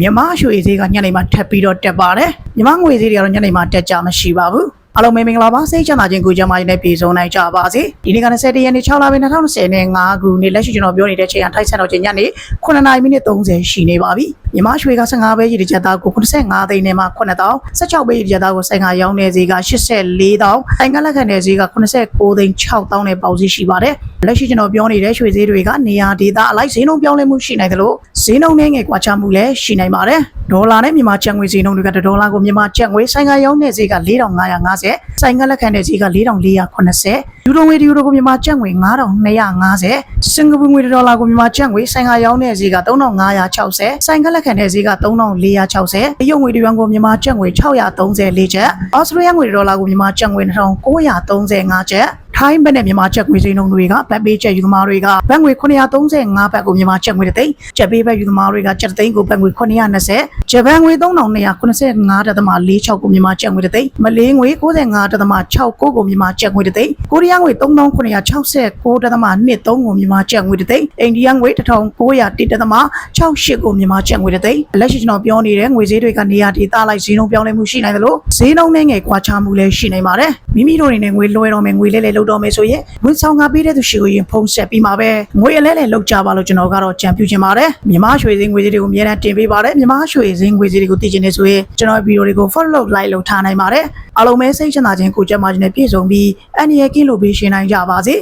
မြန်မာရွှေဈေးကညနေမှာထပ်ပြီးတော့တက်ပါတယ်မြန်မာငွေဈေးတွေကတော့ညနေမှာတက်ကြမရှိပါဘူးအားလုံးပဲမင်္ဂလာပါစိတ်ချမ်းသာခြင်းကိုကြမ်းမာခြင်းနဲ့ပြည့်စုံနိုင်ကြပါစေဒီနေ့က21ရက်နေ့6လပိုင်း2020နဲ့5ခုနေ့လက်ရှိကျွန်တော်ပြောနေတဲ့ချိန်ကထိုက်ဆန်တော့ချိန်ညနေ9:30မိနစ်30ရှိနေပါပြီ မြန်မာရွှေက15ပဲရည်တစ်ချက်သားကို85သိန်းနဲ့မှ9000 16ပဲရည်တစ်ချက်သားကိုဆိုင်ကရောင်းနေဈေးက84တောင်းဆိုင်ကလက်ခံတဲ့ဈေးက89သိန်း6000နဲ့ပေါက်ဈေးရှိပါတယ်လက်ရှိကျွန်တော်ပြောနေတဲ့ရွှေဈေးတွေကနေရာဒေသအလိုက်ဈေးနှုန်းပြောင်းလဲမှုရှိနိုင်တယ်လို့ဈေးနှုန်းနဲ့ငယ်ကွာခြားမှုလည်းရှိနိုင်ပါတယ်ဒေါ်လာနဲ့မြန်မာကျပ်ငွေဈေးနှုန်းတွေကဒေါ်လာကိုမြန်မာကျပ်ငွေဆိုင်ကရောင်းတဲ့ဈေးက4550ဆိုင်ကလက်ခံတဲ့ဈေးက4480ယူရိုငွေတယူရိုကိုမြန်မာကျပ်ငွေ9250စင်ကာပူငွေဒေါ်လာကိုမြန်မာကျပ်ငွေဆိုင်ကရောင်းတဲ့ဈေးက3560ဆိုင်ကလက်ခံတဲ့ဈေးက3460တရုတ်ငွေတရွမ်ကိုမြန်မာကျပ်ငွေ634ကျပ်ဩစတြေးလျငွေဒေါ်လာကိုမြန်မာကျပ်ငွေ2935ကျပ် ထိုင်းဘက်နဲ့မြန်မာကျပ်ငွေဈေးနှုန်းတွေကဗတ်ပေးကျပ်ယူသမားတွေကဘတ်ငွေ935ဘတ်ကိုမြန်မာကျပ်ငွေတစ်သိန်းကျပ်ပေးဘတ်ယူသမားတွေကကျပ်တစ်သိန်းကိုဘတ်ငွေ920ဂျပန်ငွေ3285.46ကိုမြန်မာကျပ်ငွေတစ်သိန်းမလေးငွေ95.69ကိုမြန်မာကျပ်ငွေတစ်သိန်းကိုရီးယားငွေ3969.23ကိုမြန်မာကျပ်ငွေတစ်သိန်းအိန္ဒိယငွေ1901.68ကိုမြန်မာကျပ်ငွေတစ်သိန်းလက်ရှိကျွန်တော်ပြောနေတဲ့ငွေဈေးတွေကနေရာဒေသလိုက်ဈေးနှုန်းပြောင်းလဲမှုရှိနိုင်တယ်လို့ဈေးနှုန်းနဲ့ငယ်ကွာခြားမှုလည်းရှိနိုင်ပါတယ်မိမိတို့အနေနဲ့ငွေလွှဲတော့မယ်ငွေလဲလဲလုပ်တော့မယ်ဆိုရင်ငွေဆောင်ကပေးတဲ့သူရှိကိုရင်ဖုံးဆက်ပြီးမှာပဲငွေအလဲလဲလုပ်ကြပါလို့ကျွန်တော်ကတော့ကြံပြူချင်ပါတယ်မြန်မာရွှေဈေးငွေဈေးတွေကိုအများနဲ့တင်ပေးပါတယ်မြန်မာရွှေဈေးငွေဈေးတွေကိုသိချင်နေဆိုရင်ကျွန်တော်ဗီဒီယိုတွေကို follow like လုပ်ထားနိုင်ပါတယ်အားလုံးပဲစိတ်ချမ်းသာခြင်းကိုကြက်မှခြင်းနဲ့ပြည့်စုံပြီးအန္တရာယ်ကင်းလို့ပေးရှင်နိုင်ကြပါစေ